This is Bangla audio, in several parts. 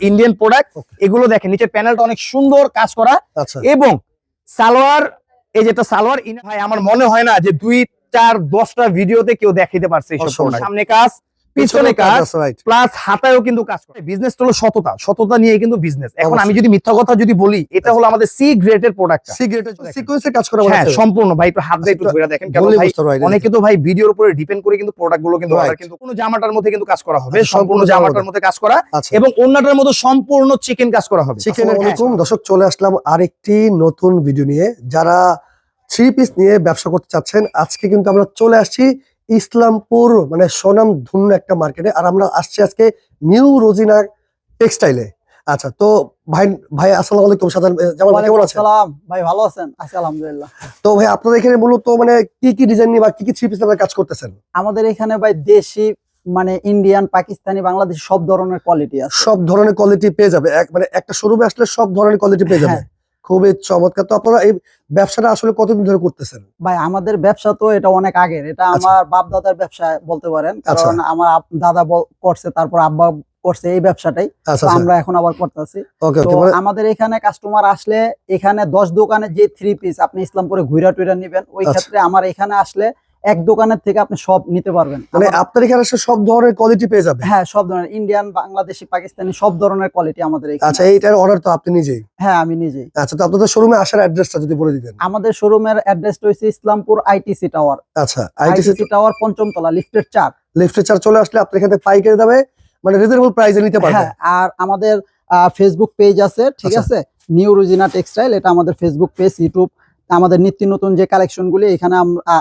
ইন্ডিয়ান প্রোডাক্ট এগুলো দেখেন নিচের প্যানেলটা অনেক সুন্দর কাজ করা। আচ্ছা। এবং সালোয়ার এই যেটা সালোয়ার ইন- ভাই আমার মনে হয় না যে দুই চার দশটা ভিডিওতে কেউ দেখাইতে পারছে। সামনে কাজ পিছনে কাজ প্লাস হাতায়ও কিন্তু কাজ করে। বিজনেস হলো সততা। সততা নিয়ে কিন্তু বিজনেস এখন আমি যদি মিথ্যা কথা যদি বলি এটা হলো আমাদের সি গ্রেডের প্রোডাক্ট সিগারেটের দেখেন। সিকোয়েন্সে কাজ করা হ্যাঁ সম্পূর্ণ। ভাই একটু হাত দিয়ে একটু আচ্ছা, ধরে দেখেন কেন ভাই অনেকে তো ভাই ভিডিওর উপরে ডিপেন্ড করে কিন্তু প্রোডাক্টগুলো কিন্তু order কিন্তু কোনো জামাটার মধ্যে কিন্তু কাজ করা হবে। আচ্ছা, সম্পূর্ণ জামাটার মধ্যে কাজ করা। আচ্ছা। এবং অন্যটার মধ্যে সম্পূর্ণ চিকেন কাজ করা হবে। চিকেন হ্যাঁ। আলাইকুম দর্শক চলে আসলাম আরেকটি নতুন ভিডিও নিয়ে। যারা থ্রি পিস নিয়ে ব্যবসা করতে চাচ্ছেন আজকে কিন্তু আমরা চলে আসছি ইসলামপুর মানে সোনাম ধন্য একটা মার্কেটে আর আমরা আসছি আজকে নিউ রোজিনা টেক্সটাইলে আচ্ছা তো ভাই ভাই আসসালামু আলাইকুম সাধারণ যেমন কেমন আছেন? আসসালাম। ভাই ভালো আছেন? আছি আলহামদুলিল্লাহ। তো ভাই আপনাদের এখানে মূলত মানে কি কি ডিজাইন নিয়ে বা কি কি থ্রি পিস আপনারা কাজ করতেছেন? আমাদের এখানে ভাই দেশি মানে ইন্ডিয়ান পাকিস্তানি বাংলাদেশি সব ধরনের কোয়ালিটি আছে। সব ধরনের কোয়ালিটি পেয়ে যাবে। এক মানে একটা শোরুমে আসলে সব ধরনের কোয়ালিটি পেয়ে যাবে। হ্যাঁ। খুবই চমৎকার। তো আপনারা এই ব্যবসাটা আসলে কতদিন ধরে করতেছেন? ভাই আমাদের ব্যবসা তো এটা অনেক আগের। এটা আচ্ছা। আমার বাপ দাদার ব্যবসা বলতে পারেন। আচ্ছা। কারণ আমার দাদা করছে তারপর আব্বা করছে এই ব্যবসাটাই। আচ্ছা আমরা এখন আবার করতেছি। মানে আমাদের এখানে কাস্টমার আসলে এখানে দশ দোকানে যে থ্রি পিস আপনি ইসলামপুরে ঘুরা টুইরা নিবেন ওই। ক্ষেত্রে আমার এখানে আসলে এক দোকানের থেকে আপনি সব নিতে পারবেন। মানে আপনার এখানে আসলে সব ধরনের কোয়ালিটি পেয়ে যাবে? হ্যাঁ সব ধরনের ইন্ডিয়ান বাংলাদেশি পাকিস্তানি সব ধরনের কোয়ালিটি আমাদের এখানে আচ্ছা এইটার অর্ডার তো আপনি নিজেই? হ্যাঁ আমি নিজেই। আচ্ছা তো আপনাদের শোরুমে আসার অ্যাড্রেসটা যদি বলে দিতেন। আমাদের শোরুমের অ্যাড্রেসটা হচ্ছে ইসলামপুর আইটিসি টাওয়ার আচ্ছা আইটিসি টাওয়ার পঞ্চমতলা লিফটের চার। লিফটে চার চলে আসলে আপনি এখানে পাইকারি দামে মানে রিজনেবল প্রাইসে নিতে পারবেন। হ্যাঁ আর আমাদের ফেসবুক পেজ আছে ঠিক আচ্ছা। আছে? নিউ রুজিনা টেক্সটাইল এটা আমাদের ফেসবুক পেজ ইউটিউব আমাদের নিত্য নতুন যে কালেকশন গুলি এখানে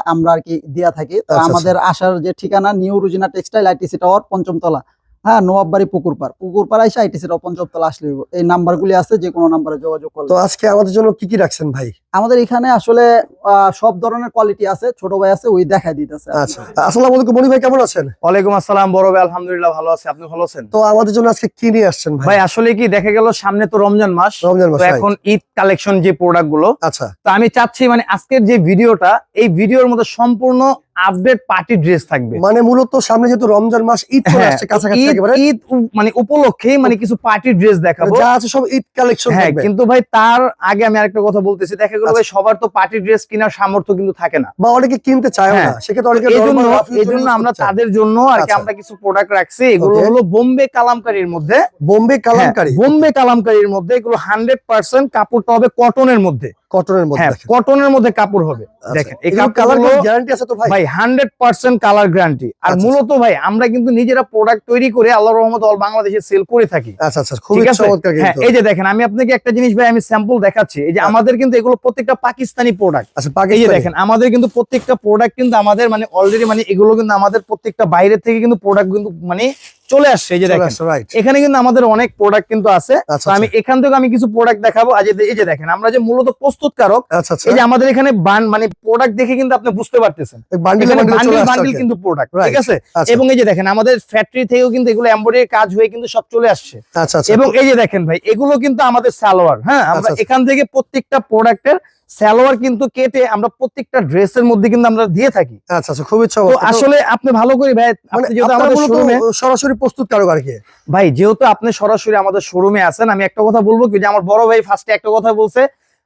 আমরা আর কি দিয়া থাকি। তো আচ্ছা, আমাদের আসার যে ঠিকানা new Rujina textile ITC tower পঞ্চমতলা হ্যাঁ নোয়াববাড়ি পুকুরপাড় পুকুরপাড় এসে আইটিসি টাওয়ার পঞ্চমতলা আসলে। এই নাম্বারগুলি আছে যে কোনো নাম্বারে যোগাযোগ করলে। তো আজকে আমাদের জন্য কি কি রাখছেন ভাই? আমাদের এখানে আসলে আহ, সব ধরনের কোয়ালিটি আছে ছোট ভাই আছে ওই দেখাই দিতেছে আচ্ছা। আসসালামু আলাইকুম মনি ভাই কেমন আছেন? ওয়ালাইকুম আসসালাম বড় ভাই আলহামদুলিল্লাহ ভালো আছে। আপনি ভালো আছেন? তো আমাদের জন্য আজকে কি নিয়ে আসছেন ভাই? ভাই আসলে কি দেখা গেল সামনে তো রমজান মাস। রমজান মাস তো এখন ঈদ কালেকশন যে প্রোডাক্টগুলো আচ্ছা। তো আমি চাচ্ছি মানে আজকের যে ভিডিওটা এই ভিডিওর মধ্যে সম্পূর্ণ আপডেট পার্টি ড্রেস থাকবে। মানে মূলত সামনে যেহেতু রমজান মাস ঈদ চলে হ্যাঁ, আসছে কাছাকাছি একেবারে। ঈদ মানে উপলক্ষে মানে কিছু পার্টি ড্রেস দেখাবো। যা আছে সব ঈদ কালেকশন হ্যাঁ থাকবে। কিন্তু ভাই তার আগে আমি আরেকটা কথা বলতেছি। দেখা গেল আচ্ছা। ভাই সবার তো পার্টি ড্রেস কেনার সামর্থ্য কিন্তু থাকে না। বা অনেকে কিনতে চায় না। হ্যাঁ। সেক্ষেত্রে অনেকে এই জন্য normal rough use এই জন্য use আমরা তাদের জন্য আর কি আচ্ছা। আমরা কিছু প্রোডাক্ট রাখছি। এগুলো হলো বোম্বে কালামকারীর মধ্যে। বোম্বে কালামকারী। হ্যাঁ, বোম্বে কালামকারীর মধ্যে এগুলো হান্ড্রেড পার্সেন্ট কাপড়টা হবে কটনের মধ্যে। কটনের মধ্যে হ্যাঁ কটনের মধ্যে কাপড় হবে। আচ্ছা। দেখেন এই কালার গ্যারান্টি আছে তো ভাই? ভাই হান্ড্রেড পার্সেন্ট কালার গ্যারান্টি আর আচ্ছা, মূলত ভাই আমরা কিন্তু নিজেরা প্রোডাক্ট তৈরি করে আল্লাহ রহমত অল বাংলাদেশে সেল করে থাকি। আচ্ছা আচ্ছা চমৎকার হ্যাঁ এই যে দেখেন আমি আপনাকে একটা জিনিস ভাই আমি স্যাম্পল দেখাচ্ছি। এই যে আচ্ছা। আমাদের কিন্তু এগুলো প্রত্যেকটা পাকিস্তানি প্রোডাক্ট আচ্ছা এই যে দেখেন আমাদের কিন্তু প্রত্যেকটা প্রোডাক্ট কিন্তু আমাদের মানে অলরেডি মানে এগুলো কিন্তু আমাদের প্রত্যেকটা বাইরে থেকে কিন্তু প্রোডাক্ট কিন্তু মানে চলে আসছে এই যে দেখেন। এখানে কিন্তু আমাদের অনেক প্রোডাক্ট কিন্তু আছে। আচ্ছা আমি এখান থেকে আমি কিছু প্রোডাক্ট দেখাবো। আজ এই যে দেখেন আমরা যে মূলত প্রস্তুতকারক আচ্ছা আচ্ছা। এই যে আমাদের এখানে বান মানে প্রোডাক্ট দেখে কিন্তু আপনি বুঝতে পারতেছেন। বান্ডিল। কিন্তু প্রোডাক্ট ঠিক আছে? আচ্ছা। এবং এই যে দেখেন আমাদের ফ্যাক্টরি থেকেও কিন্তু এগুলো এমব্রয়ডারি কাজ হয়ে কিন্তু সব চলে আসছে। আচ্ছা আচ্ছা। এবং এই যে দেখেন ভাই এগুলো কিন্তু আমাদের সালোয়ার হ্যাঁ? আমরা আচ্ছা, আচ্ছা। এখান থেকে প্রত্যেকটা প্রোডাক্টের সালোয়ার কিন্তু কেটে আমরা প্রত্যেকটা ড্রেসের মধ্যে কিন্তু আমরা দিয়ে থাকি। আচ্ছা আচ্ছা খুবই আসলে আপনি ভালো করে ভাই মানে সরাসরি প্রস্তুত কারও আর কি ভাই যেহেতু আপনি সরাসরি আমাদের শোরুমে আছেন আমি একটা কথা বলব কি যে আমার বড় ভাই ফার্স্টে একটা কথা বলছে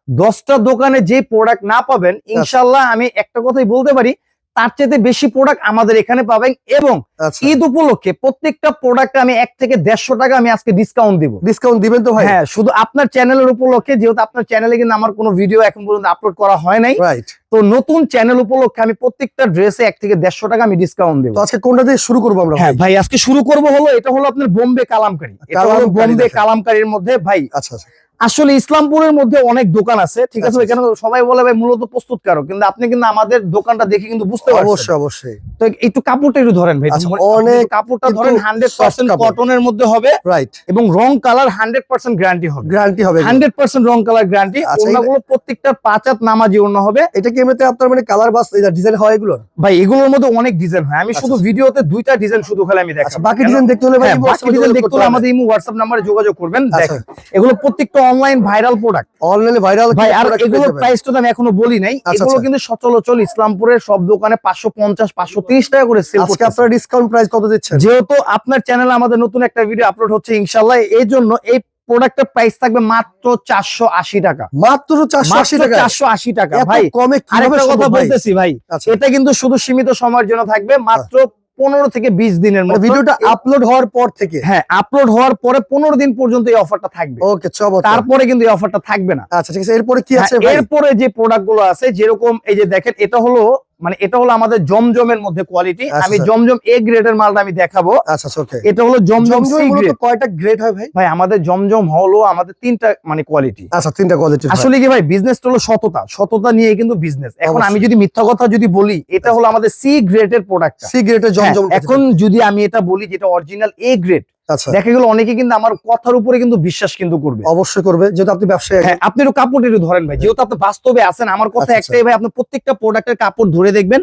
দশটা দোকানে যে প্রোডাক্ট না পাবেন ইনশাল্লাহ আমি একটা কথাই বলতে পারি তার চেয়ে বেশি প্রোডাক্ট আমাদের এখানে পাবেন এবং আচ্ছা। ঈদ উপলক্ষে প্রত্যেকটা প্রোডাক্ট আমি এক থেকে দেড়শো টাকা আমি আজকে ডিসকাউন্ট দিব। ডিসকাউন্ট দিবেন তো ভাই? হ্যাঁ শুধু আপনার চ্যানেলের উপলক্ষে যেহেতু আপনার চ্যানেলে কিন্তু আমার কোনো ভিডিও এখন পর্যন্ত আপলোড করা হয় নাই। রাইট তো নতুন চ্যানেল উপলক্ষে আমি প্রত্যেকটা ড্রেসে এক থেকে দেড়শো টাকা আমি ডিসকাউন্ট দেবো। আজকে কোনটা দিয়ে শুরু করব আমরা হ্যাঁ ভাই? আজকে শুরু করব হলো এটা হলো আপনার বোম্বে কালামকারী। এটা হলো বোম্বে। কালামকারীর মধ্যে ভাই আচ্ছা আচ্ছা। আসলে ইসলামপুরের মধ্যে অনেক দোকান আছে ঠিক আছে আচ্ছা, এখানে সবাই বলে ভাই মূলত প্রস্তুতকারক। কিন্তু আপনি কিন্তু আমাদের দোকানটা দেখে কিন্তু বুঝতে পারছেন। অবশ্যই অবশ্যই। তো একটু কাপড়টা একটু ধরেন ভাই আচ্ছা, অনেক কাপড়টা ধরেন হান্ড্রেড soft পার্সেন্ট কাপড়। কটনের মধ্যে হবে রাইট এবং রং কালার হান্ড্রেড পার্সেন্ট গ্যারান্টি হবে। গ্যারান্টি হবে এগুলো। হান্ড্রেড পার্সেন্ট রং কালার গ্যারান্টি আচ্ছা, ওনাগুলো প্রত্যেকটা পাঁচাত নামাজি ওড়না হবে। এটা কি এমনিতে আপনার মানে কালার বাস ডিজাইন হয় এগুলো ভাই এগুলোর মধ্যে অনেক ডিজাইন হয়। আমি আচ্ছা, শুধু আচ্ছা। ভিডিওতে দুইটা ডিজাইন শুধু খালি আমি আচ্ছা দেখাবো। বাকি ডিজাইন দেখতে হলে ভাই হ্যাঁ, বাকি ডিজাইন দেখতে হলে আমাদের ইমো হোয়াটসঅ্যাপ নাম্বারে যোগাযোগ করবেন। আচ্ছা। দেখেন এগুলো প্রত্যেকটা অনলাইন ভাইরাল প্রোডাক্ট অনলাইনে ভাইরাল ভাই আর এগুলোর প্রাইসটা তো আমি এখনও বলি নাই। আচ্ছা, এগুলো আচ্ছা। কিন্তু সচলাচল ইসলামপুরের সব দোকানে পাঁচশো পঞ্চাশ পাঁচশো তিরিশ টাকা করে সেল করতে আপনারা ডিসকাউন্ট প্রাইস কত দিচ্ছেন? যেহেতু আপনার চ্যানেলে আমাদের নতুন একটা ভিডিও আপলোড হচ্ছে ইনশাল্লাহ এই জন্য এই প্রোডাক্টের প্রাইস থাকবে মাত্র চারশো আশি টাকা। মাত্র চারশো আশি টাকা চারশো আশি টাকা এত ভাই। কমে কীভাবে আরেকটা কথা বলতেছি ভাই আচ্ছা। এটা কিন্তু শুধু সীমিত সময়ের জন্য থাকবে মাত্র পনেরো থেকে বিশ দিনের মধ্যে। ভিডিওটা আপলোড হওয়ার পর থেকে। হ্যাঁ আপলোড হওয়ার পরে পনেরো দিন পর্যন্ত এই অফারটা থাকবে। ওকে তারপরে কিন্তু এই অফারটা থাকবে না। আচ্ছা ঠিক আছে এরপরে কি আছে হ্যাঁ, এরপরে যে প্রোডাক্টগুলো আছে যেরকম এই যে দেখেন এটা হলো মানে এটা হলো আমাদের জমজমের মধ্যে কোয়ালিটি আচ্ছা, আমি জমজম এ গ্রেডের মালটা আমি দেখাবো। আচ্ছা ওকে এটা হলো জমজম সি গ্রেড কয়টা গ্রেড হয় ভাই? ভাই আমাদের জমজম হলো আমাদের তিনটা মানে কোয়ালিটি আচ্ছা তিনটা কোয়ালিটি আসলে কি ভাই বিজনেস হলো সততা। সততা নিয়ে কিন্তু বিজনেস এখন আমি যদি মিথ্যা কথা যদি বলি এটা হলো আমাদের সি গ্রেডের প্রোডাক্ট সি গ্রেডের জমজম এখন যদি আমি এটা বলি যেটা অরিজিনাল এ গ্রেড আচ্ছা দেখা গেল অনেকে কিন্তু আমার কথার উপরে কিন্তু বিশ্বাস কিন্তু করবে। অবশ্যই করবে যেহেতু আপনি ব্যবসায়ী। হ্যাঁ আপনি একটু কাপড় একটু ধরেন ভাই যেহেতু আপনি বাস্তবে আছেন আমার কথা আচ্ছা, একটাই ভাই আপনি প্রত্যেকটা প্রোডাক্টের কাপড় ধরে দেখবেন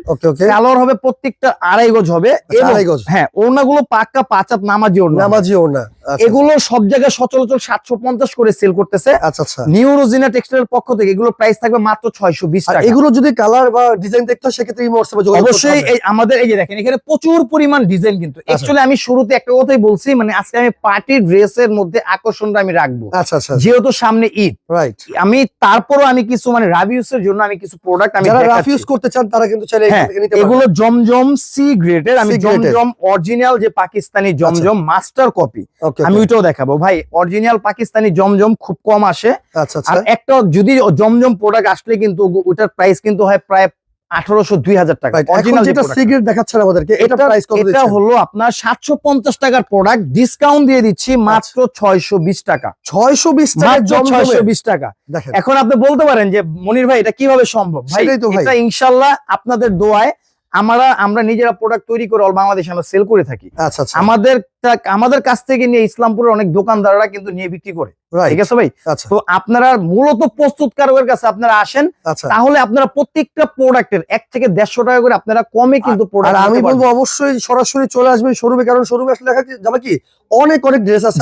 সালোয়ার হবে প্রত্যেকটা আড়াই গজ হবে আচ্ছা, আড়াই গজ। হ্যাঁ ওড়নাগুলো পাক্কা পাঁচাত নামাজি ওড়না। নামাজি ওনা আচ্ছা। এগুলো সব জায়গায় সচলাচল সাতশো পঞ্চাশ করে সেল করতেছে। আচ্ছা আচ্ছা। নিউ রোজিনা টেক্সটাইল পক্ষ থেকে এগুলো প্রাইস থাকবে মাত্র ছয়শো বিশ টাকা। এগুলো যদি কালার বা ডিজাইন দেখতে হয় সেক্ষেত্রে এই হোয়াটসঅ্যাপে যোগাযোগ করতে অবশ্যই এই আমাদের এই যে দেখেন এখানে প্রচুর পরিমাণ ডিজাইন কিন্তু। আচ্ছা। অ্যাকচুয়ালি আমি শুরুতে একটা কথাই বলছি মানে আজকে আমি পার্টি ড্রেসের মধ্যে আকর্ষণটা আমি রাখব। আচ্ছা আচ্ছা যেহেতু সামনে ঈদ। রাইট আমি তারপরও আমি কিছু মানে রাভিউস এর জন্য আমি কিছু প্রোডাক্ট আমি যারা দেখাচ্ছি। করতে চান তারা কিন্তু চাইলে হ্যাঁ, এগুলো জমজম সি গ্রেডের আমি। জমজম অরিজিনাল যে পাকিস্তানি জমজম মাস্টার কপি আমি ওইটাও দেখাবো। ভাই অরিজিনাল পাকিস্তানি জমজম খুব কম আসে। আচ্ছা আচ্ছা। আর একটা যদি জমজম প্রোডাক্ট আসলে কিন্তু ওটার প্রাইস কিন্তু হয় প্রায় আঠারোশো দুই হাজার টাকা। এখন যেটা সিগারেট দেখাচ্ছেন আমাদেরকে এটা এটা প্রাইস কত এটা হলো আপনার সাতশো পঞ্চাশ টাকার প্রোডাক্ট ডিসকাউন্ট দিয়ে দিচ্ছি মাত্র ছয়শো বিশ টাকা। 620 টাকা মাত্র ছয়শো বিশ টাকা। এখন আপনি বলতে পারেন যে মনির ভাই এটা কীভাবে সম্ভব? ভাই। এটা ইনশাল্লাহ আপনাদের দোয়ায় আমরা আমরা নিজেরা প্রোডাক্ট তৈরি করে অল বাংলাদেশে আমরা সেল করে থাকি। আচ্ছা আচ্ছা। আমাদের আমাদের কাছ থেকে নিয়ে ইসলামপুরের অনেক দোকানদাররা কিন্তু নিয়ে বিক্রি করে। ঠিক আছে ভাই? আচ্ছা। তো আপনারা মূলত প্রস্তুতকারকের কাছে আপনারা আসেন আচ্ছা। তাহলে আপনারা প্রত্যেকটা প্রোডাক্টের এক থেকে দেড়শো টাকা করে আপনারা কমে কিন্তু আমি বলব অবশ্যই সরাসরি চলে আসবেন শোরুমে কারণ শোরুমে আসলে দেখা যাবে কি অনেক অনেক ড্রেস আছে।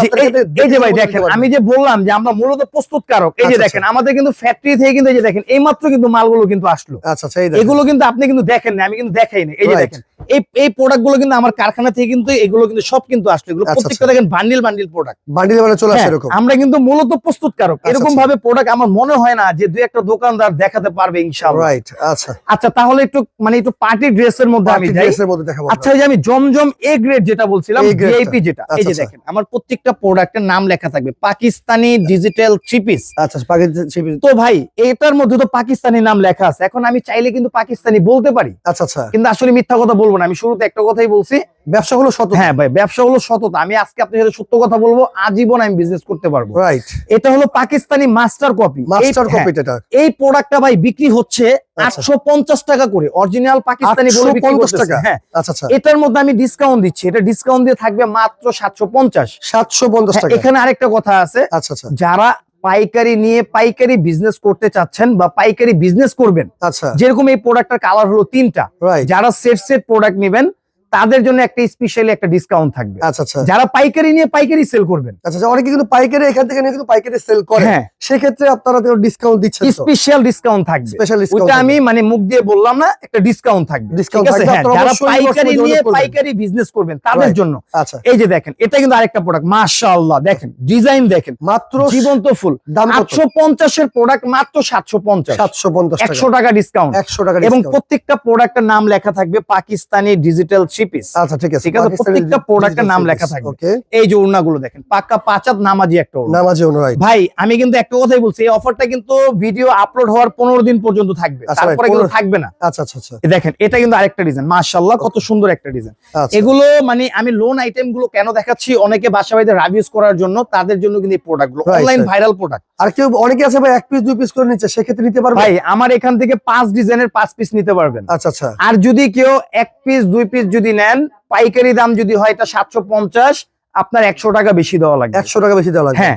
এই যে ভাই দেখেন আমি যে বললাম যে আমরা মূলত প্রস্তুতকারক এই যে আচ্ছা, দেখেন আমাদের কিন্তু ফ্যাক্টরি থেকে কিন্তু এই যে দেখেন এই মাত্র কিন্তু মালগুলো কিন্তু আসলো। আচ্ছা। এগুলো কিন্তু আপনি কিন্তু দেখেন না আমি কিন্তু দেখাই না এই যে দেখেন এই এই প্রোডাক্টগুলো কিন্তু আমার কারখানা থেকে কিন্তু এগুলো কিন্তু সব কিন্তু আসলো এগুলো আচ্ছা, প্রত্যেকটা দেখেন বান্ডিল বান্ডিল প্রোডাক্ট বান্ডিলে মানে চলে আসে এরকম। আমরা কিন্তু মূলত প্রস্তুতকারক। আচ্ছা, এরকম ভাবে প্রোডাক্ট আমার মনে হয় না যে দুই একটা দোকানদার দেখাতে পারবে ইনশাআল্লাহ। রাইট আচ্ছা। আচ্ছা তাহলে একটু মানে একটু পার্টি ড্রেসের মধ্যে আমি যাই। ড্রেসের মধ্যে দেখাবো আচ্ছা এই যে আমি জমজম এ গ্রেড যেটা বলছিলাম। ভিআইপি যেটা এই আচ্ছা, যে আচ্ছা। দেখেন আমার প্রত্যেকটা প্রোডাক্টের নাম লেখা থাকবে পাকিস্তানি ডিজিটাল থ্রি পিস আচ্ছা পাকিস্তানি তো ভাই এটার মধ্যে তো পাকিস্তানি নাম লেখা আছে। এখন আমি চাইলে কিন্তু পাকিস্তানি বলতে পারি। আচ্ছা আচ্ছা। কিন্তু আসলে মিথ্যা কথা বলব না আমি শুরুতে একটা কথাই বলছি ব্যবসা হলো শত হ্যাঁ ভাই ব্যবসা হলো সততা। আমি আজকে আপনার সাথে সত্য কথা বলব আজীবন আমি বিজনেস করতে পারব। রাইট এটা হলো Pakistani master copy master copy এটা। এই প্রোডাক্টটা ভাই বিক্রি হচ্ছে আচ্ছা। আটশো পঞ্চাশ টাকা করে। অরিজিনাল পাকিস্তানি বলে বিক্রি 850 করতেছে। টাকা? হ্যাঁ। আচ্ছা আচ্ছা। এটার মধ্যে আমি ডিসকাউন্ট দিচ্ছি। এটা ডিসকাউন্ট দিয়ে থাকবে মাত্র সাতশো পঞ্চাশ। সাতশো পঞ্চাশ টাকা। এখানে আরেকটা কথা আছে। আচ্ছা আচ্ছা। যারা পাইকারি নিয়ে পাইকারি বিজনেস করতে চাচ্ছেন বা পাইকারি বিজনেস করবেন আচ্ছা। যেরকম এই প্রোডাক্টটার কালার হলো তিনটা। যারা সেট সেট প্রোডাক্ট নেবেন তাদের জন্য একটা স্পেশালি একটা ডিসকাউন্ট থাকবে। আচ্ছা আচ্ছা। যারা পাইকারি নিয়ে পাইকারি সেল করবেন। আচ্ছা আচ্ছা, অনেকে কিন্তু পাইকারি এখান থেকে নিয়ে কিন্তু পাইকারি সেল করে। হ্যাঁ। সেক্ষেত্রে আপনারা তো ডিসকাউন্ট দিচ্ছেন স্পেশাল ডিসকাউন্ট থাকবে। স্পেশাল ওইটা আমি মানে মুখ দিয়ে বললাম না একটা ডিসকাউন্ট থাকবে। আছে? থাকবে, হ্যাঁ যারা পাইকারি নিয়ে পাইকারি বিজনেস করবেন তাদের জন্য। আচ্ছা। এই যে দেখেন এটা কিন্তু আরেকটা প্রোডাক্ট মাশাআল্লাহ। দেখেন ডিজাইন দেখেন। মাত্র জীবন্ত ফুল। দাম কত? আটশো পঞ্চাশের প্রোডাক্ট মাত্র সাতশো পঞ্চাশ। সাতশো পঞ্চাশ একশো টাকা টাকা ডিসকাউন্ট একশো টাকা এবং। প্রত্যেকটা প্রোডাক্টের নাম লেখা থাকবে পাকিস্তানি ডিজিটাল থ্রি পিস আচ্ছা ঠিক আছে। ঠিক আছে, প্রত্যেকটা digital নাম লেখা থাকবে। এই যে ওড়নাগুলো দেখেন পাক্কা পাঁচাত নামাজি একটা ওড়না। নামাজি অনুরাইট ভাই আমি কিন্তু একটা কথাই বলছি এই অফারটা কিন্তু ভিডিও আপলোড হওয়ার পনেরো দিন পর্যন্ত থাকবে। আচ্ছা, তারপরে কিন্তু থাকবে না। আচ্ছা আচ্ছা আচ্ছা। দেখেন এটা কিন্তু আরেকটা ডিজাইন মাশাআল্লাহ কত সুন্দর একটা ডিজাইন এগুলো মানে আমি লোন আইটেমগুলো কেন দেখাচ্ছি? অনেকে বাসা বাড়িতে রাভিউজ করার জন্য তাদের জন্য কিন্তু এই প্রোডাক্টগুলো। অনলাইন ভাইরাল প্রোডাক্ট আর কেউ অনেকে আছে ভাই এক পিস দুই পিস করে নিচ্ছে সেক্ষেত্রে নিতে পারবে? ভাই আমার এখান থেকে পাঁচ ডিজাইনের পাঁচ পিস নিতে পারবেন। আচ্ছা আচ্ছা। আর যদি কেউ এক পিস দুই পিস যদি নেন পাইকারি দাম যদি হয় এটা সাতশো পঞ্চাশ আপনার একশো টাকা বেশি দেওয়া লাগে একশো টাকা বেশি দেওয়া লাগে হ্যাঁ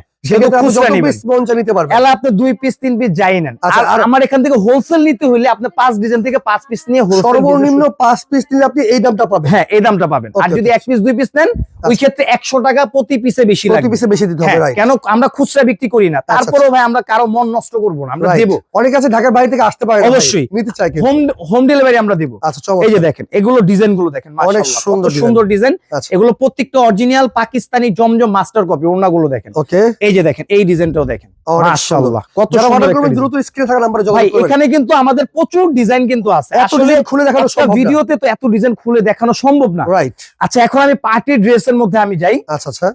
আচ্ছা, আর আর- আমার এখান থেকে হোলসেল নিতে হইলে আপনি পাঁচ ডিজাইন থেকে পাঁচ পিস নিয়ে সর্বনিম্ন পাঁচ পিস নিলে আপনি এই দামটা পাবেন। হ্যাঁ এই দামটা পাবেন। আর যদি এক পিস দুই পিস নেন ওই আচ্ছা। ক্ষেত্রে একশো টাকা প্রতি পিসে বেশি প্রতি পিসে বেশি দিতে হবে হ্যাঁ, কেন আমরা খুচরা বিক্রি করি না? আচ্ছা, তারপরেও ভাই আমরা কারও মন নষ্ট করব না আমরা দেবো। অনেক আছে ঢাকার বাইরে থেকে আসতে পারে অবশ্যই। নিতে চাই হোম হোম ডেলিভারি আমরা দেবো। আচ্ছা এই যে দেখেন এগুলো ডিজাইনগুলো দেখেন অনেক সুন্দর সুন্দর ডিজাইন এগুলো প্রত্যেকটা original Pakistani Zamzam master copy ওনাগুলো দেখেন। ওকে এই যে দেখেন এই ডিজাইনটাও দেখেন। মাশাআল্লাহ কত সুন্দর অর্ডার একটা করবেন design। দ্রুত স্ক্রিনে থাকা নাম্বারে যোগাযোগ করবেন। এখানে কিন্তু আমাদের প্রচুর ডিজাইন কিন্তু আছে। আসলে খুলে দেখানো সম্ভব ভিডিওতে তো এত ডিজাইন খুলে দেখানো সম্ভব না। রাইট আচ্ছা এখন আমি পার্টি ড্রেসের মধ্যে আমি যাই। আচ্ছা আচ্ছা।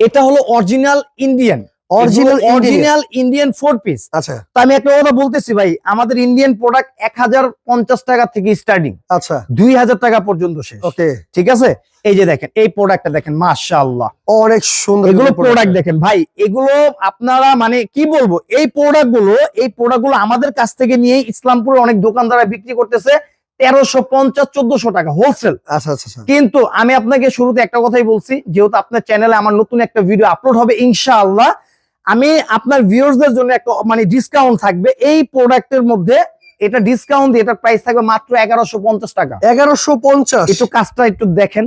এটা হলো original Indian original original Indian four piece আচ্ছা। তো আমি একটা কথা বলতেছি ভাই আমাদের ইন্ডিয়ান প্রোডাক্ট এক হাজার পঞ্চাশ টাকা থেকে স্টার্টিং আচ্ছা। দুই হাজার টাকা পর্যন্ত শেষ। ওকে। ঠিক আছে? এই যে দেখেন এই প্রোডাক্টটা দেখেন মাশাআল্লাহ। অনেক সুন্দর এগুলো প্রোডাক্ট দেখেন ভাই এগুলো আপনারা মানে কি বলব এই প্রোডাক্টগুলো এই প্রোডাক্টগুলো আমাদের কাছ থেকে নিয়ে ইসলামপুরে অনেক দোকানদাররা বিক্রি করতেছে তেরোশো পঞ্চাশ চোদ্দশো টাকা হোলসেল আচ্ছা আচ্ছা আচ্ছা। কিন্তু আমি আপনাকে শুরুতে একটা কথাই বলছি যেহেতু আপনার চ্যানেলে আমার নতুন একটা ভিডিও আপলোড হবে ইনশাআল্লাহ। আমি আপনার ভিউয়ার্সদের জন্য একটা মানে ডিসকাউন্ট থাকবে। এই প্রোডাক্টের মধ্যে এটা ডিসকাউন্ট দিয়ে এটার প্রাইস থাকবে মাত্র এগারোশো পঞ্চাশ টাকা। এগারোশো পঞ্চাশ। একটু কাজটা একটু দেখেন।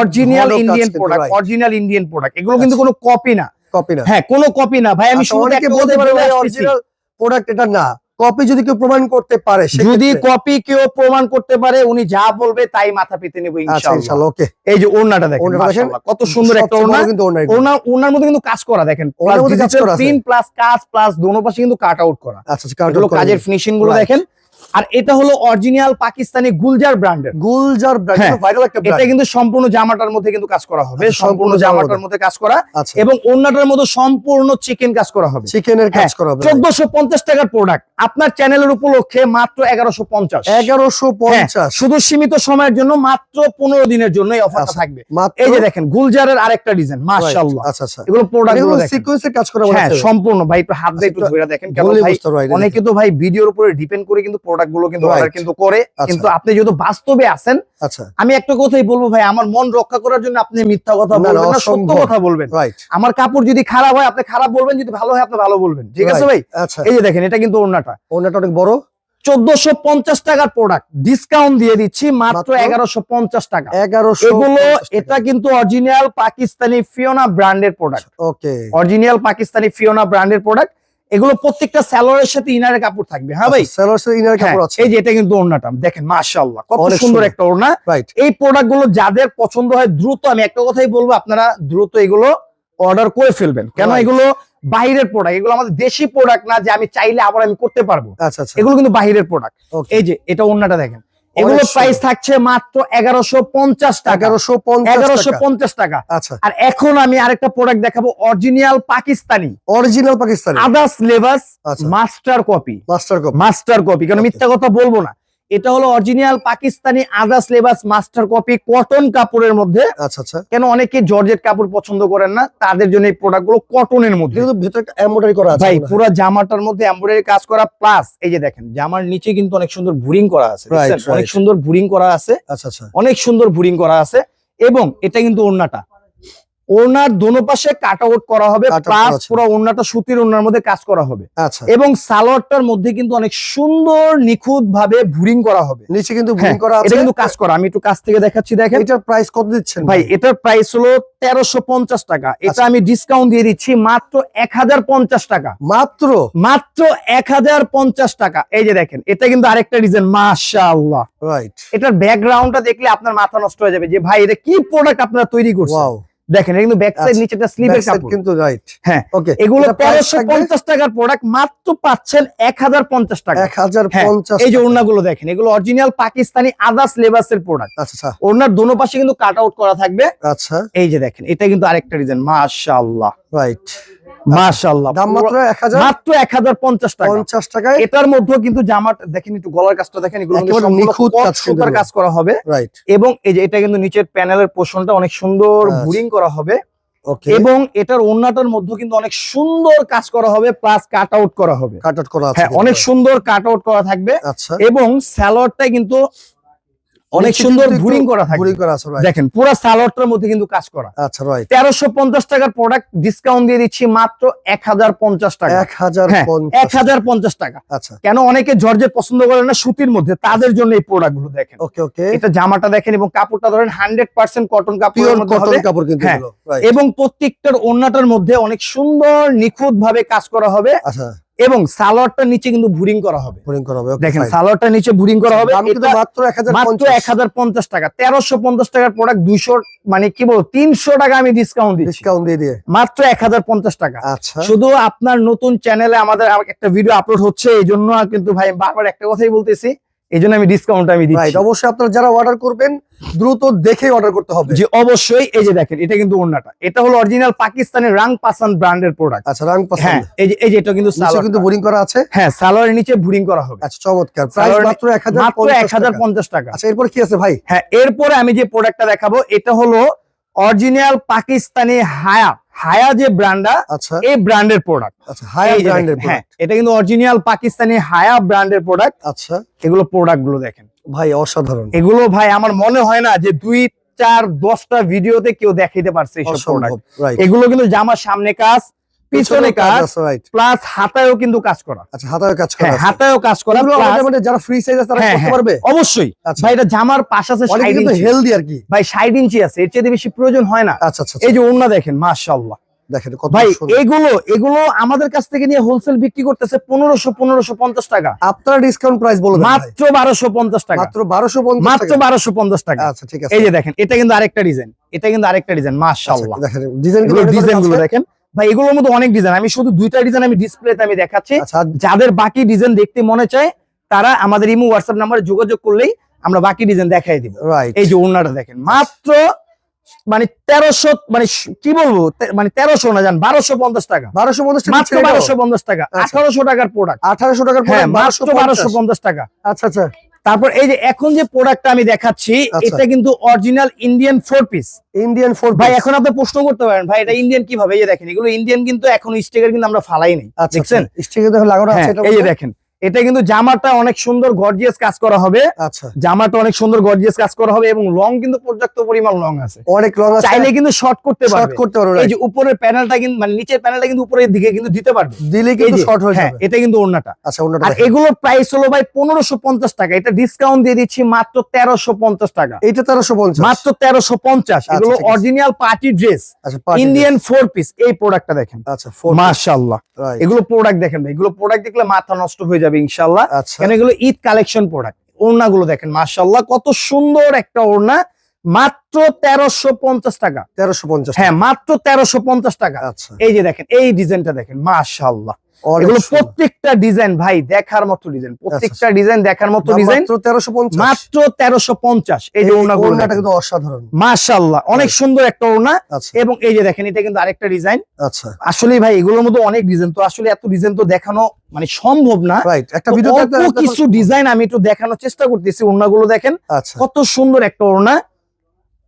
Original Indian product original Indian product এগুলো কিন্তু আচ্ছা। কোনো কপি না। কপি না। হ্যাঁ কোনো কপি না। ভাই আমি আচ্ছা, বলতে পারি ভাই অরিজিনাল প্রোডাক্ট এটা না। কপি যদি কেউ প্রমাণ করতে পারে যদি কপি কেউ প্রমাণ করতে পারে উনি যা বলবে তাই মাথা পেতে নেব আচ্ছা ইনশাআল্লাহ। ইনশাআল্লাহ ওকে। এই যে ওনাটা দেখেন ওড়নাটা দেখেন। মাশাআল্লাহ, কত সুন্দর একটা ওড়না। কিন্তু মধ্যে কিন্তু কাজ করা দেখেন কাজ প্রিন্ট প্লাস কাজ প্লাস দোনো পাশে কিন্তু কাট আউট করা। আচ্ছা আচ্ছা কাজের ফিনিশিংগুলো দেখেন। আর এটা হলো অরিজিনাল পাকিস্তানি গুলজার ব্র্যান্ডের গুলজার ব্র্যান্ড হ্যাঁ, ভাইরাল একটা এটা কিন্তু সম্পূর্ণ জামাটার মধ্যে কিন্তু কাজ করা হবে। আচ্ছা, সম্পূর্ণ জামাটার মধ্যে। কাজ করা। আচ্ছা। এবং ওন্নাটার মধ্যে সম্পূর্ণ চিকেন কাজ করা হবে। চিকেনের কাজ হ্যাঁ, করা হবে। চোদ্দশো পঞ্চাশ টাকার প্রোডাক্ট আপনার চ্যানেলের উপলক্ষে মাত্র এগারোশো পঞ্চাশ। এগারোশো পঞ্চাশ। শুধু সীমিত সময়ের জন্য মাত্র পনেরো দিনের জন্য এই অফারটা আচ্ছা, থাকবে। এই যে দেখেন গুলজারের আরেকটা ডিজাইন মাশাআল্লাহ। আচ্ছা আচ্ছা। এগুলো প্রোডাক্টগুলো এগুলো দেখেন। সিকোয়েন্সের কাজ করা হ্যাঁ সম্পূর্ণ। ভাই একটু হাত দিয়ে একটু ধরে দেখেন কেন ভাই? অনেকে তো ভাই ভিডিওর উপরে ডিপেন্ড করে কিন্তু প্রোডাক্টগুলো কিন্তু অর্ডার কিন্তু করে আচ্ছা। কিন্তু আপনি যেহেতু বাস্তবে আছেন আচ্ছা। আমি একটা কথাই বলব ভাই আমার মন রক্ষা করার জন্য আপনি মিথ্যা কথা বলবেন না সত্য কথা বলবেন। আমার কাপড় যদি খারাপ হয় আপনি খারাপ বলবেন যদি ভালো হয় আপনি ভালো বলবেন। ঠিক আছে ভাই? আচ্ছা। এই যে দেখেন এটা কিন্তু ওড়নাটা। ওনাটা অনেক বড়। চোদ্দশো পঞ্চাশ টাকার প্রোডাক্ট ডিসকাউন্ট দিয়ে দিচ্ছি মাত্র মাত্র? এগারোশো পঞ্চাশ টাকা। এগারোশো এগুলো এটা কিন্তু অরিজিনাল পাকিস্তানি ফিওনা ব্র্যান্ডের product okay original Pakistani Fiona ব্র্যান্ডের প্রোডাক্ট এগুলো প্রত্যেকটা স্যালোয়ারের সাথে ইনারের কাপড় থাকবে হ্যাঁ ভাই? সেলর্সের ইনার হ্যাঁ, কাপড় আছে। এই যে এটা কিন্তু ওড়নাটা দেখেন মাশাআল্লাহ কত সুন্দর। একটা ওড়না। রাইট এই প্রোডাক্টগুলো যাদের পছন্দ হয় দ্রুত আমি একটা কথাই বলব আপনারা দ্রুত এগুলো অর্ডার করে ফেলবেন। কেন এগুলো বাইরের প্রোডাক্ট এগুলো আমাদের দেশি প্রোডাক্ট না যে আমি চাইলে আবার আমি করতে পারব। আচ্ছা আচ্ছা। এগুলো কিন্তু বাইরের প্রোডাক্ট। এই যে এটা ওড়নাটা দেখেন। এগুলো। প্রাইস থাকছে মাত্র এগারোশো পঞ্চাশ টাকা। এগারোশো পঞ্চাশ এগারোশো টাকা। পঞ্চাশ টাকা। আচ্ছা। আর এখন আমি আরেকটা প্রোডাক্ট দেখাবো original Pakistani. Original Pakistani. Others Libas আচ্ছা। Master copy master copy master copy কারণ. মিথ্যা কথা বলব না। এটা হলো original Pakistani others Libas master copy cotton কাপড়ের মধ্যে। আচ্ছা আচ্ছা। কেন অনেকে জর্জেট কাপড় পছন্দ করেন না তাদের জন্য এই প্রোডাক্টগুলো কটনের মধ্যে। কিন্তু ভেতরে একটা এমব্রয়ডারি করা আছে ভাই পুরো জামাটার মধ্যে এমব্রয়ডারি কাজ করা প্লাস এই যে দেখেন জামার নিচে কিন্তু অনেক সুন্দর ভুরিং করা আছে অনেক সুন্দর ভুরিং করা আছে। আচ্ছা আচ্ছা। অনেক সুন্দর ভুরিং করা আছে এবং এটা কিন্তু ওড়নাটা। ওড়নার দোনো পাশে কাট আউট করা হবে প্লাস পুরো ওড়নাটা সুতির ওড়নার মধ্যে কাজ করা হবে। আচ্ছা। এবং সালোয়ারটার মধ্যে কিন্তু অনেক সুন্দর নিখুঁত ভাবে ভুরিং করা হবে। নিচে কিন্তু হ্যাঁ, বুকিং করা আছে। এটা কিন্তু কাজ করা। আমি একটু কাছ থেকে দেখাচ্ছি দেখেন। এটার প্রাইস কত দিচ্ছেন ভাই এটার প্রাইস হলো তেরোশো পঞ্চাশ টাকা। এটা আচ্ছা। আমি ডিসকাউন্ট দিয়ে দিচ্ছি মাত্র এক হাজার পঞ্চাশ টাকা। মাত্র? মাত্র এক হাজার পঞ্চাশ টাকা। এই যে দেখেন এটা কিন্তু আরেকটা ডিজাইন মাশাআল্লাহ। রাইট এটার ব্যাকগ্রাউন্ডটা দেখলে আপনার মাথা নষ্ট হয়ে যাবে যে ভাই এটা কি প্রোডাক্ট আপনারা তৈরি করছেন? ওয়াও দেখেন কিন্তু ব্যাক সাইড নিচেটা স্লিভের কাপড়। কিন্তু রাইট হ্যাঁ, ওকে এগুলো এটা price তেরোশো থাকবে? পঞ্চাশ টাকার প্রোডাক্ট মাত্র পাচ্ছেন এক হাজার পঞ্চাশ টাকা। এক হাজার হ্যাঁ, পঞ্চাশ এই যে। ওড়নাগুলো দেখেন এগুলো অরিজিনাল পাকিস্তানি আদার্স লেবাসের প্রোডাক্ট আচ্ছা আচ্ছা। ওড়নার দোনো পাশে কিন্তু কাট আউট করা থাকবে। আচ্ছা। এই যে দেখেন এটা কিন্তু আরেকটা ডিজাইন মাশাআল্লাহ। রাইট মাশাআল্লাহ। দাম মাত্র মাত্র টাকা। টাকায়? এটার মধ্যেও কিন্তু জামার দেখেন একটু গলার কাজটা দেখেন এগুলো কিন্তু একেবারে সম্পূর্ণ নিখুঁত কাজ সুতার কাজ করা হবে। রাইট এবং এই যে এটা কিন্তু নিচের প্যানেলের পোর্শনটা অনেক সুন্দর আচ্ছা। বুরিং করা হবে। ওকে এবং এটার ওন্নাটার মধ্যে কিন্তু অনেক সুন্দর কাজ করা হবে প্লাস কাট আউট করা হবে। কাট আউট করা আছে হ্যাঁ অনেক সুন্দর কাট আউট করা থাকবে। আচ্ছা। এবং স্যালোয়ারটাই কিন্তু অনেক সুন্দর ভুরিং করা থাকে। বোরিং করা আছে দেখেন পুরো সালোয়ারটার মধ্যে কিন্তু কাজ করা। আচ্ছা রাইট তেরোশো পঞ্চাশ টাকার প্রোডাক্ট ডিসকাউন্ট দিয়ে দিচ্ছি মাত্র এক হাজার পঞ্চাশ টাকা। এক হাজার হ্যাঁ, টাকা। আচ্ছা। কেন অনেকে জর্জেট পছন্দ করে না সুতির মধ্যে তাদের জন্য এই প্রোডাক্টগুলো দেখেন। ওকে ওকে। এটা জামাটা দেখেন এবং কাপড়টা ধরেন হান্ড্রেড পার্সেন্ট কটন পিওর কাপড়ের মধ্যে হবে। কটন কাপড় কিন্তু হ্যাঁ, এবং প্রত্যেকটার ওন্নাটার মধ্যে অনেক সুন্দর নিখুঁত ভাবে কাজ করা হবে। আচ্ছা। এবং সালোয়ারটার নিচে কিন্তু ভুরিং করা হবে। বোরিং করা হবে দেখেন সালোয়ারটার নিচে ভুরিং করা হবে। মাত্র মাত্র এক হাজার পঞ্চাশ টাকা। তেরোশো পঞ্চাশ টাকার প্রোডাক্ট দুইশো মানে কি বলব তিনশো টাকা আমি ডিসকাউন্ট দিচ্ছি। ডিসকাউন্ট দিয়ে দিয়ে। মাত্র এক হাজার পঞ্চাশ টাকা। আচ্ছা। শুধু আপনার নতুন চ্যানেলে আমাদের একটা ভিডিও আপলোড হচ্ছে এই জন্য কিন্তু ভাই বারবার একটা কথাই বলতেছি এই জন্য আমি ডিসকাউন্ট আমি দিচ্ছি। অবশ্যই আপনারা যারা অর্ডার করবেন দ্রুত দেখেই অর্ডার করতে হবে। যে অবশ্যই। এই যে দেখেন এটা কিন্তু ওন্নাটা এটা হলো অরিজিনাল পাকিস্তানের রাং পাসান ব্র্যান্ডের প্রোডাক্ট আচ্ছা রাং হ্যাঁ এই যে এই যে এটা কিন্তু সালোয়ার কিন্তু বোরিং করা আছে। হ্যাঁ সালোয়ারের নিচে ভুরিং করা হবে। আচ্ছা চমৎকার। প্রাইস মাত্র এক হাজার মাত্র এক হাজার পঞ্চাশ টাকা। আচ্ছা এরপর কি আছে ভাই? হ্যাঁ এরপরে আমি যে প্রোডাক্টটা দেখাবো এটা হলো অরিজিনাল পাকিস্তানি হায়া। হায়া যে ব্র্যান্ডটা আচ্ছা। এই ব্র্যান্ডের প্রোডাক্ট আচ্ছা হায়ার ব্র্যান্ডের হ্যাঁ এটা কিন্তু অরিজিনাল পাকিস্তানি হায়া ব্র্যান্ডের প্রোডাক্ট আচ্ছা। এগুলো প্রোডাক্টগুলো দেখেন। ভাই অসাধারণ। এগুলো ভাই আমার মনে হয় না যে দুই চার দশটা ভিডিওতে কেউ দেখাইতে পারছে এগুলো কিন্তু জামার সামনে কাজ পিছনে কাজ প্লাস হাতায়ও কিন্তু কাজ করা। আচ্ছা হাতায় কাজ করা হ্যাঁ হাতায়ও কাজ করা মানে যারা ফ্রি সাইজ আছে তারা হ্যাঁ, করতে হ্যাঁ, পারবে? অবশ্যই। আচ্ছা। ভাই এটা জামার পাশ আছে 60 ইঞ্চি। হেলদি আর কি। ভাই ষাট ইঞ্চি আছে এর চেয়ে বেশি প্রয়োজন হয় না। আচ্ছা আচ্ছা এই যে অন্য দেখেন মাশাআল্লাহ। দেখেন কত ভাই এগুলো এগুলো আমাদের কাছ থেকে নিয়ে হোলসেল বিক্রি করতেছে পনেরোশো পনেরোশো পঞ্চাশ টাকা। আপনারা ডিসকাউন্ট প্রাইস বলে দেন মাত্র বারোশো পঞ্চাশ টাকা। মাত্র 1250 মাত্র বারোশো পঞ্চাশ টাকা। আচ্ছা ঠিক আছে। এই যে দেখেন এটা কিন্তু আরেকটা ডিজাইন এটা কিন্তু আরেকটা ডিজাইন মাশাআল্লাহ। আচ্ছা, দেখেন ডিজাইন এগুলো ডিজাইনগুলো দেখেন। ভাই এগুলোর মধ্যে অনেক ডিজাইন আমি শুধু দুইটা ডিজাইন আমি ডিসপ্লেতে আমি দেখাচ্ছি। আচ্ছা যাদের বাকি ডিজাইন দেখতে মনে চায় তারা আমাদের ইমো হোয়াটসঅ্যাপ নাম্বারে যোগাযোগ করলেই আমরা বাকি ডিজাইন দেখাই দিব। রাইট এই যে ওনাটা দেখেন মাত্র মানে তেরোশো মানে কি বলব? মানে তেরোশো না জান বারোশো পঞ্চাশ টাকা। 1250 টাকা মাত্র বারোশো পঞ্চাশ টাকা। আচ্ছা। আঠারোশো টাকার প্রোডাক্ট 1800 টাকার হ্যাঁ মাত্র বারোশো পঞ্চাশ। টাকা। আচ্ছা আচ্ছা। তারপর এই যে এখন যে প্রোডাক্টটা আমি দেখাচ্ছি আচ্ছা। এটা কিন্তু original Indian four piece Indian four ভাই এখন আপনি প্রশ্ন করতে পারেন ভাই এটা ইন্ডিয়ান কীভাবে? এই যে দেখেন এগুলো ইন্ডিয়ান কিন্তু এখন স্টিকার কিন্তু আমরা ফালাই নাই আচ্ছা। দেখছেন স্টিকার দেখো লাগানো আছে হ্যাঁ, এটা এই যে দেখেন এটা কিন্তু জামাটা অনেক সুন্দর গর্জিয়াস কাজ করা হবে। আচ্ছা। জামাটা অনেক সুন্দর গর্জিয়াস কাজ করা হবে এবং লং কিন্তু পর্যাপ্ত পরিমাণ লং আছে। অনেক লং আছে। চাইলে কিন্তু শর্ট করতে পারবে। শর্ট করতে পারো এই যে উপরের প্যানেলটা কিন্তু মানে নিচের প্যানেলটা কিন্তু উপরের দিকে কিন্তু দিতে পারবে। দিলে কিন্তু শর্ট হয়ে হ্যাঁ যাবে। এটা কিন্তু ওড়নাটা। আচ্ছা অন্যটা আর। এগুলোর প্রাইস হলো ভাই পনেরোশো পঞ্চাশ টাকা। এটা ডিসকাউন্ট দিয়ে দিচ্ছি মাত্র তেরোশো পঞ্চাশ টাকা। এইটা 1350 মাত্র তেরোশো পঞ্চাশ। আচ্ছা, এগুলো অরিজিনাল পার্টি ড্রেস আচ্ছা ইন্ডিয়ান ফোর পিস এই প্রোডাক্টটা দেখেন। আচ্ছা মাশাআল্লাহ। এগুলো প্রোডাক্ট দেখেন ভাই। এগুলো প্রোডাক্ট দেখলে মাথা নষ্ট হয়ে যাবে। ইনশাল্লাহ আচ্ছা। কেন এগুলো ঈদ কালেকশন প্রোডাক্ট ওড়না গুলো দেখেন মাসাল্লাহ কত সুন্দর একটা ওড়না। মাত্র তেরোশো পঞ্চাশ টাকা। 1350 হ্যাঁ মাত্র তেরোশো পঞ্চাশ টাকা। আচ্ছা। এই যে দেখেন এই ডিজাইনটা দেখেন মাসাল্লাহ এগুলো। প্রত্যেকটা ডিজাইন ভাই দেখার মতো ডিজাইন প্রত্যেকটা ডিজাইন দেখার মতো ডিজাইন মাত্র 1350 মাত্র তেরোশো পঞ্চাশ। এই যে দেখেন। কিন্তু অসাধারণ। মাশাআল্লাহ অনেক সুন্দর একটা আচ্ছা। এবং এই যে দেখেন এটা কিন্তু আরেকটা ডিজাইন আচ্ছা। আসলে ভাই এগুলোর মধ্যে অনেক ডিজাইন তো আসলে এত ডিজাইন তো দেখানো মানে সম্ভব না। রাইট একটা ভিডিও কিছু ডিজাইন আমি একটু দেখানোর চেষ্টা করতেছি। ওড়নাগুলো দেখেন। আচ্ছা। কত সুন্দর একটা ওড়না।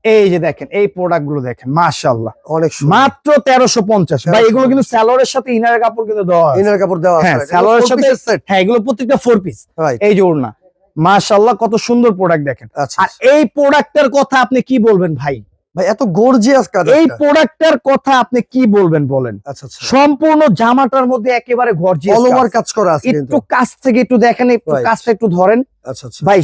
এই যে দেখেন এই প্রোডাক্টগুলো দেখেন মাসাল্লাহ অনেক মাত্র তেরোশো পঞ্চাশ। ভাই এগুলো কিন্তু স্যালোরের সাথে ইনার কাপড় কিন্তু দেওয়া। ইনার কাপড় দেওয়া হ্যাঁ, স্যালোরের সাথে- হ্যাঁ এগুলো প্রত্যেকটা ফোর পিস এই যে ওড়না। মাসাল্লাহ কত সুন্দর প্রোডাক্ট দেখেন। আচ্ছা। আর এই প্রোডাক্টের কথা আপনি কি বলবেন ভাই? ভাই এত গর্জিয়াস কাজ এই একটা। প্রোডাক্টের কথা আপনি কি বলবেন বলেন? আচ্ছা আচ্ছা। সম্পূর্ণ জামাটার মধ্যে একেবারে গর্জিয়াস অল ওভার কাজ। করা আছে একটু কাছ থেকে একটু দেখেন একটু কাজটা একটু ধরেন। আচ্ছা আচ্ছা। ভাই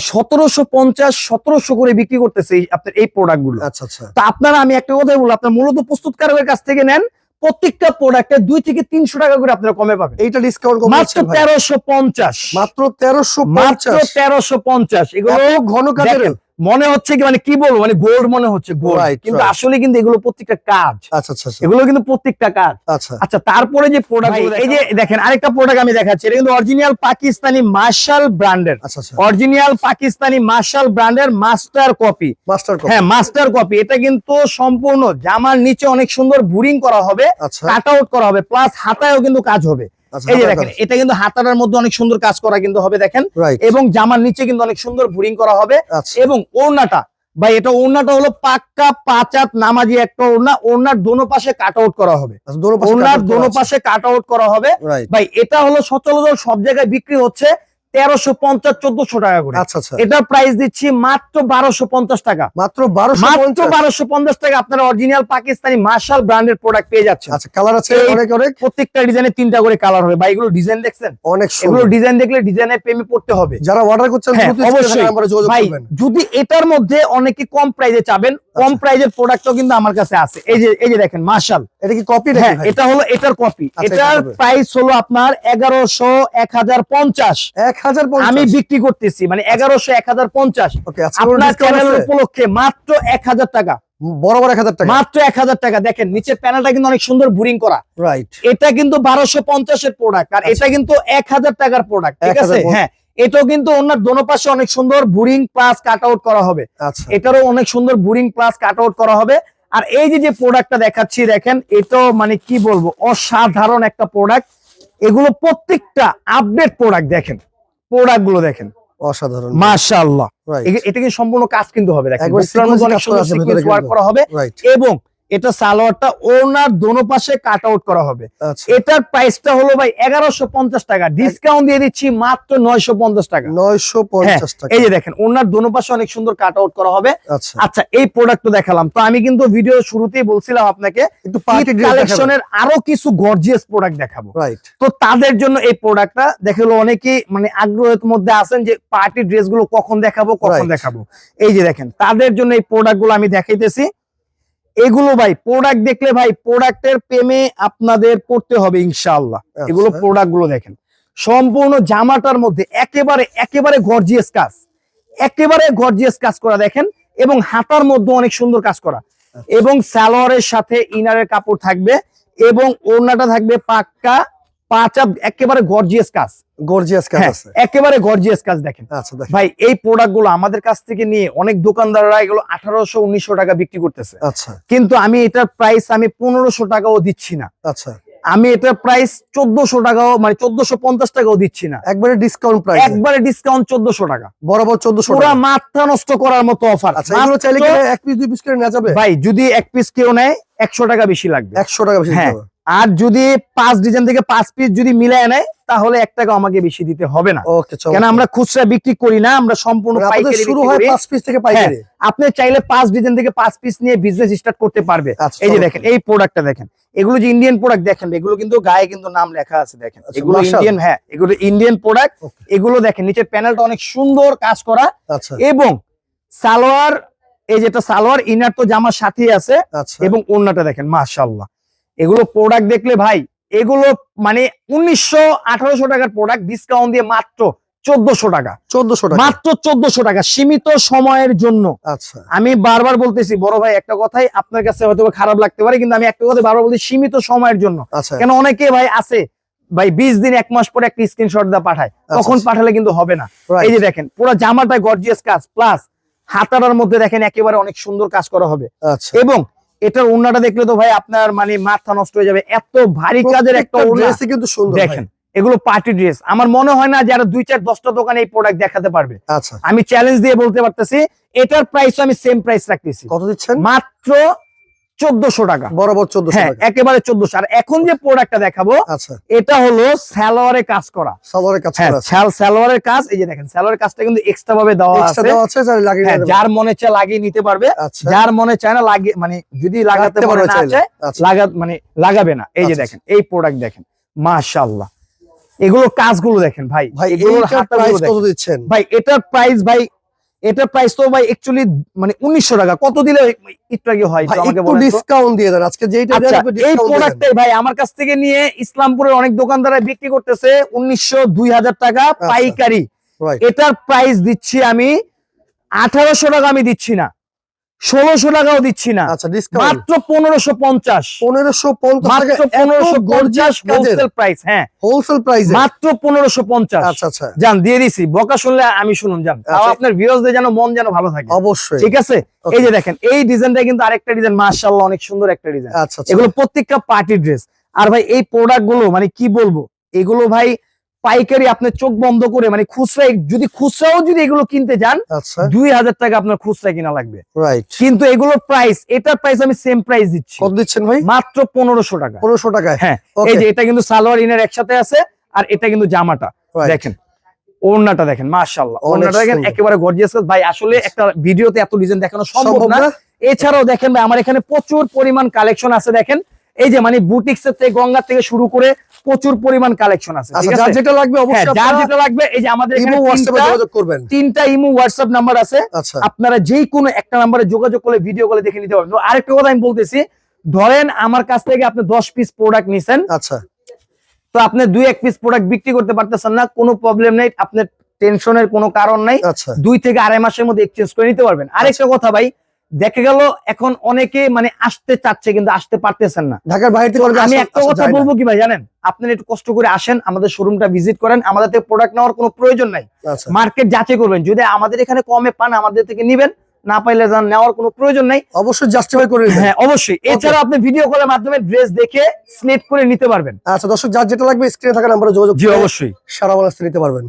করে বিক্রি করতেছে আপনার এই প্রোডাক্টগুলো আচ্ছা আচ্ছা। তো আপনারা আমি একটা কথাই বলব আপনার মূলত প্রস্তুতকারকের কাছ থেকে নেন প্রত্যেকটা প্রোডাক্টে দুই থেকে তিনশো টাকা করে আপনারা কমে পাবেন। এইটা ডিসকাউন্ট মাত্র তেরোশো পঞ্চাশ। মাত্র তেরোশো মাত্র তেরোশো পঞ্চাশ। এগুলো ঘন কাজের। মনে হচ্ছে কি মানে কি বলব মানে গোল্ড মনে হচ্ছে গোল্ড কিন্তু আসলে কিন্তু এগুলো প্রত্যেকটা কাজ। আচ্ছা আচ্ছা আচ্ছা। এগুলো কিন্তু প্রত্যেকটা কাজ। আচ্ছা। আচ্ছা তারপরে যে প্রোডাক্ট এই যে দেখেন আরেকটা প্রোডাক্ট আমি দেখাচ্ছি। এটা কিন্তু অরিজিনাল পাকিস্তানি মার্শাল ব্র্যান্ডের আচ্ছা আচ্ছা। অরিজিনাল পাকিস্তানি মার্শাল ব্র্যান্ডের মাস্টার কপি মাস্টার কপি হ্যাঁ মাস্টার কপি এটা কিন্তু সম্পূর্ণ জামার নিচে অনেক সুন্দর বুরিং করা হবে আচ্ছা। কাট আউট করা হবে প্লাস হাতায়ও কিন্তু কাজ হবে। আচ্ছা এই যে দেখেন এটা কিন্তু হাতাটার মধ্যে অনেক সুন্দর কাজ করা কিন্তু হবে দেখেন। এবং জামার নিচে কিন্তু অনেক সুন্দর ভুরিং করা হবে। আচ্ছা। এবং ওড়নাটা ভাই এটা ওড়নাটা হলো পাক্কা পাঁচাত নামাজি একটা ওড়না। ওড়নার দোনো পাশে কাট আউট করা হবে। আচ্ছা দোনো পাশে ওড়নার দোনো পাশে কাট আউট করা হবে। ভাই এটা হলো সচলাচল সব জায়গায় বিক্রি হচ্ছে। তেরোশো পঞ্চাশ চোদ্দশো টাকা করে। আচ্ছা আচ্ছা। এটার প্রাইস দিচ্ছি মাত্র বারোশো পঞ্চাশ টাকা। মাত্র বারোশো মাত্র বারোশো পঞ্চাশ টাকা আপনার অরিজিনাল পাকিস্তানি মার্শাল ব্র্যান্ডের প্রোডাক্ট পেয়ে যাচ্ছেন। আচ্ছা কালার আছে এই- অনেক অনেক। প্রত্যেকটা ডিজাইনে তিনটা করে কালার হবে। বা এগুলো ডিজাইন দেখছেন? অনেক এগুলো ডিজাইন দেখলে ডিজাইনের প্রেমে পড়তে হবে। যারা অর্ডার করছেন হ্যাঁ, অবশ্যই। ভাই যদি এটার মধ্যে অনেকে কম প্রাইজে চাবেন কম আচ্ছা। প্রাইজের প্রোডাক্টও কিন্তু আমার কাছে আছে। এই যে এই যে দেখেন মার্শাল এটা কি কপি হ্যাঁ এটা হলো এটার কপি আচ্ছা, এটার প্রাইস হলো আপনার এগারোশো এক হাজার পঞ্চাশ। এক হাজার আমি বিক্রি করতেছি মানে এগারোশো এক হাজার পঞ্চাশ আচ্ছা আপনার চ্যানেল উপলক্ষে মাত্র এক হাজার টাকা বরাবর এক হাজার টাকা। মাত্র এক হাজার টাকা। দেখেন নিচের প্যানেলটা কিন্তু অনেক সুন্দর বুরিং করা। রাইট এটা কিন্তু বারোশো পঞ্চাশের প্রোডাক্ট আর আচ্ছা। এটা কিন্তু এক হাজার টাকার প্রোডাক্ট ঠিক আছে? হ্যাঁ এটাও কিন্তু ওনার দোনো পাশে অনেক সুন্দর বুরিং প্লাস কাট আউট করা হবে। আচ্ছা। এটারও অনেক সুন্দর বুরিং প্লাস কাট আউট করা হবে। আর এই যে যে প্রোডাক্টটা দেখাচ্ছি দেখেন এটাও মানে কি বলব অসাধারণ একটা প্রোডাক্ট। এগুলো প্রত্যেকটা আপডেট প্রোডাক্ট দেখেন প্রোডাক্টগুলো দেখেন। অসাধারণ। মাশাআল্লাহ। এটা কিন্তু সম্পূর্ণ কাজ কিন্তু হবে দেখেন। অনেক সুন্দর সিকোয়েন্স ওয়ার্ক করা হবে। এবং এটা সালোয়ারটা ওনার দোনো পাশে কাট আউট করা হবে। আচ্ছা। এটার প্রাইসটা হলো ভাই এগারোশো পঞ্চাশ টাকা। ডিসকাউন্ট দিয়ে দিচ্ছি মাত্র নয়শো পঞ্চাশ টাকা। নয়শো হ্যাঁ, পঞ্চাশ টাকা। এই যে দেখেন ওনার দোনো পাশে অনেক সুন্দর কাট আউট করা হবে। আচ্ছা। আচ্ছা এই প্রোডাক্ট দেখালাম। তো আমি কিন্তু ভিডিও শুরুতেই বলছিলাম আপনাকে একটু পার্টি কালেকশনের আরও কিছু গর্জিয়াস প্রোডাক্ট দেখাবো। রাইট তো তাদের জন্য এই প্রোডাক্টটা দেখল অনেকেই মানে আগ্রহের মধ্যে আছেন যে পার্টি ড্রেসগুলো কখন দেখাবো কখন দেখাবো। এই যে দেখেন তাদের জন্য এই প্রোডাক্টগুলো আমি দেখাইতেছি। এগুলো ভাই প্রোডাক্ট দেখলে ভাই প্রোডাক্টের প্রেমে আপনাদের পড়তে হবে ইনশাআল্লাহ এগুলো আচ্ছা। প্রোডাক্টগুলো দেখেন সম্পূর্ণ জামাটার মধ্যে একেবারে একেবারে গর্জিয়াস কাজ একেবারে গর্জিয়াস কাজ করা দেখেন এবং হাতার মধ্যে অনেক সুন্দর কাজ করা আচ্ছা। এবং সালোয়ারের সাথে ইনারের কাপড় থাকবে এবং ওড়নাটা থাকবে পাক্কা পাঁচা একেবারে গর্জিয়াস কাজ। গর্জিয়াস কাজ হ্যাঁ, আছে। একেবারে গর্জিয়াস কাজ দেখেন। আচ্ছা দেখ ভাই এই প্রোডাক্টগুলো আমাদের কাছ থেকে নিয়ে অনেক দোকানদাররা এগুলো আঠারোশো উনিশশো টাকা বিক্রি করতেছে। আচ্ছা। কিন্তু আমি এটার প্রাইস আমি পনেরোশো টাকাও দিচ্ছি না। আচ্ছা। আমি এটার প্রাইস চোদ্দশো টাকাও মানে চোদ্দশো পঞ্চাশ টাকাও দিচ্ছি না। একবারে ডিসকাউন্ট প্রাইস একবারে ডিসকাউন্ট চোদ্দশো টাকা। বরাবর চোদ্দশো পুরা টাকা। মাথা নষ্ট করার মতো অফার আচ্ছা চাইলে কি এক পিস দুই পিস করে নেওয়া যাবে? ভাই যদি এক পিস কেউ নেয় একশো টাকা বেশি লাগবে। একশো টাকা বেশি হ্যাঁ। আর যদি পাঁচ ডিজাইন থেকে পাঁচ পিস যদি মিলায় নেয় তাহলে এক টাকা আমাকে বেশি দিতে হবে না। কেন আমরা খুচরা বিক্রি করি না আমরা সম্পূর্ণ শুরু হয় পাঁচ পিস থেকে পাইকারি। আপনি চাইলে পাঁচ ডিজাইন থেকে পাঁচ পিস নিয়ে বিজনেস স্টার্ট করতে পারবে। আচ্ছা এই যে। দেখেন এই প্রোডাক্টটা দেখেন। এগুলো যে ইন্ডিয়ান প্রোডাক্ট দেখেন এগুলো কিন্তু গায়ে কিন্তু নাম লেখা আছে দেখেন। আচ্ছা, এগুলো ইন্ডিয়ান হ্যাঁ এগুলো ইন্ডিয়ান প্রোডাক্ট এগুলো দেখেন নিচের প্যানেলটা অনেক সুন্দর কাজ করা। আচ্ছা। এবং সালোয়ার এই যেটা সালোয়ার ইনার তো জামার সাথেই আছে। এবং ওড়নাটা দেখেন মাশাআল্লাহ। এগুলো প্রোডাক্ট দেখলে ভাই এগুলো মানে উনিশশো আঠারোশো টাকার প্রোডাক্ট ডিসকাউন্ট দিয়ে মাত্র চোদ্দশো টাকা। চোদ্দশো টাকা। মাত্র চোদ্দশো টাকা সীমিত সময়ের জন্য। আচ্ছা। আমি বারবার বলতেছি বড় ভাই একটা কথাই আপনার কাছে হয়তো খারাপ লাগতে পারে কিন্তু আমি একটা কথা বারবার বলছি সীমিত সময়ের জন্য। আচ্ছা। কেন অনেকে ভাই আছে ভাই বিশ দিন এক মাস পরে একটা স্ক্রিনশট দা পাঠায় তখন আচ্ছা। পাঠালে কিন্তু হবে না। এই যে দেখেন পুরো জামাটা গর্জিয়াস কাজ প্লাস হাতাটার মধ্যে দেখেন একেবারে অনেক সুন্দর কাজ করা হবে। আচ্ছা। এবং এটার ওড়নাটা দেখলে তো ভাই আপনার মানে মাথা নষ্ট হয়ে যাবে। এত ভারী কাজের একটা ওড়না। কিন্তু সুন্দর দেখেন এগুলো পার্টি ড্রেস আমার মনে হয় না যারা দুই চার দশটা দোকানে এই প্রোডাক্ট দেখাতে পারবে। আচ্ছা। আমি চ্যালেঞ্জ দিয়ে বলতে পারতেছি এটার প্রাইস আমি সেম প্রাইস রাখতেছি। কত দিচ্ছেন? মাত্র চোদ্দশো টাকা। বরাবর চোদ্দশো হ্যাঁ একেবারে চোদ্দশো। আর এখন যে প্রোডাক্টটা দেখাবো আচ্ছা। এটা হলো স্যালোয়ারে কাজ করা। সালোয়ারের কাজ হ্যাঁ স্যালোয়ারের কাজ এই যে দেখেন স্যালোয়ারের কাজটা কিন্তু এক্সট্রা ভাবে দেওয়া আছে। যারা হ্যাঁ যার মনে চায় লাগিয়ে নিতে পারবে। আচ্ছা। যার মনে চায় না লাগিয়ে মানে যদি লাগাতে মনে পারবে না চায় আচ্ছা। লাগা মানে লাগাবে না। এই যে দেখেন এই প্রোডাক্ট দেখেন। মাশাআল্লাহ। এগুলো কাজগুলো দেখেন ভাই। ভাই এগুলোর হাতাগুলো দিচ্ছেন? ভাই এটার প্রাইস ভাই এটার প্রাইস তো ভাই অ্যাকচুয়ালি মানে উনিশশো টাকা কত দিলে একটু আগে হয় আমাকে বলেন। ডিসকাউন্ট দিয়ে দেন আজকে যেটা আচ্ছা এই। প্রোডাক্টটাই ভাই আমার কাছ থেকে নিয়ে ইসলামপুরের অনেক দোকানদারাই বিক্রি করতেছে উনিশশো দুই হাজার টাকা আচ্ছা। পাইকারি এটার প্রাইস দিচ্ছি আমি আঠারোশো টাকা আমি দিচ্ছি না ষোলোশো টাকাও দিচ্ছি না। আচ্ছা মাত্র পনেরোশো পঞ্চাশ। পনেরোশো পঞ্চাশ হোলসেল প্রাইস হ্যাঁ। হোলসেল প্রাইস মাত্র পনেরোশো পঞ্চাশ। আচ্ছা আচ্ছা। যান দিয়ে দিছি। বকা শুনলে আমি শুনুন যান। আচ্ছা। আপনার ভিউজদের যেন মন যেন ভালো থাকে। অবশ্যই। ঠিক আছে? এই যে দেখেন এই ডিজাইনটা কিন্তু আরেকটা ডিজাইন। মার্শাল্লাহ অনেক সুন্দর একটা ডিজাইন। আচ্ছা এগুলো প্রত্যেকটা পার্টি ড্রেস আর ভাই এই প্রোডাক্টগুলো মানে কি বলব? এগুলো ভাই পাইকারি আপনার চোখ বন্ধ করে মানে খুচরা যদি খুচরাও যদি এগুলো কিনতে যান আচ্ছা। দুই হাজার টাকা আপনার খুচরা কিনা লাগবে। কিন্তু এগুলোর প্রাইস এটার প্রাইস আমি সেম প্রাইস দিচ্ছি। কত দিচ্ছেন ভাই? মাত্র পনেরোশো টাকা। পনেরোশো টাকায়? হ্যাঁ এই যে এটা কিন্তু সালোয়ার ইনের একসাথে আছে আর এটা কিন্তু জামাটা। দেখেন ওড়নাটা দেখেন ওড়নাটা দেখেন একেবারে গর্জিয়াস ভাই আসলে একটা ভিডিওতে এত ডিজাইন দেখানো সম্ভব সম্ভব না। না? এছাড়াও দেখেন ভাই আমার এখানে প্রচুর পরিমাণ কালেকশন আছে দেখেন। এই যে মানে বুটিক্স থেকে গঙ্গা থেকে শুরু করে প্রচুর পরিমাণ কালেকশন আছে আচ্ছা যার যেটা লাগবে হ্যাঁ অবশ্যই যার যেটা লাগবে এই যে আমাদের ইমো হোয়াটসঅ্যাপে যোগাযোগ করবেন। তিনটা ইমো হোয়াটসঅ্যাপ নাম্বার আছে। আচ্ছা। আপনারা যেই কোনো একটা নাম্বারে যোগাযোগ করলে ভিডিও কলে দেখে নিতে পারবেন। আরেকটা কথা আমি বলতেছি ধরেন আমার কাছ থেকে আপনি দশ পিস প্রোডাক্ট নিছেন আচ্ছা। তো আপনি দুই এক পিস প্রোডাক্ট বিক্রি করতে পারতেছেন না কোনো প্রবলেম নেই আপনার টেনশনের কোনো কারণ নাই। আচ্ছা। দুই থেকে আড়াই মাসের মধ্যে এক্সচেঞ্জ করে নিতে পারবেন। আরেকটা কথা ভাই দেখা গেল এখন অনেকে মানে আসতে চাচ্ছে কিন্তু আসতে পারতেছেন না। ঢাকার বাইরে থেকে আমি একটা কথা বলব কি ভাই জানেন? আপনারা একটু কষ্ট করে আসেন আমাদের শোরুমটা ভিজিট করেন আমাদের থেকে প্রোডাক্ট নেওয়ার কোনো প্রয়োজন নাই। আচ্ছা। মার্কেট যাচাই করবেন যদি আমাদের এখানে কমে পান আমাদের থেকে নিবেন না পাইলে যান নেওয়ার কোনো প্রয়োজন নাই। অবশ্যই জাস্টিফাই করে হ্যাঁ অবশ্যই। এছাড়া আপনি ভিডিও কলের মাধ্যমে ড্রেস দেখে সিলেক্ট করে নিতে পারবেন। আচ্ছা দর্শক যার যেটা লাগবে স্ক্রিনে থাকা নাম্বারে যোগাযোগ জি অবশ্যই। সারা বাংলাদেশে নিতে পারবেন।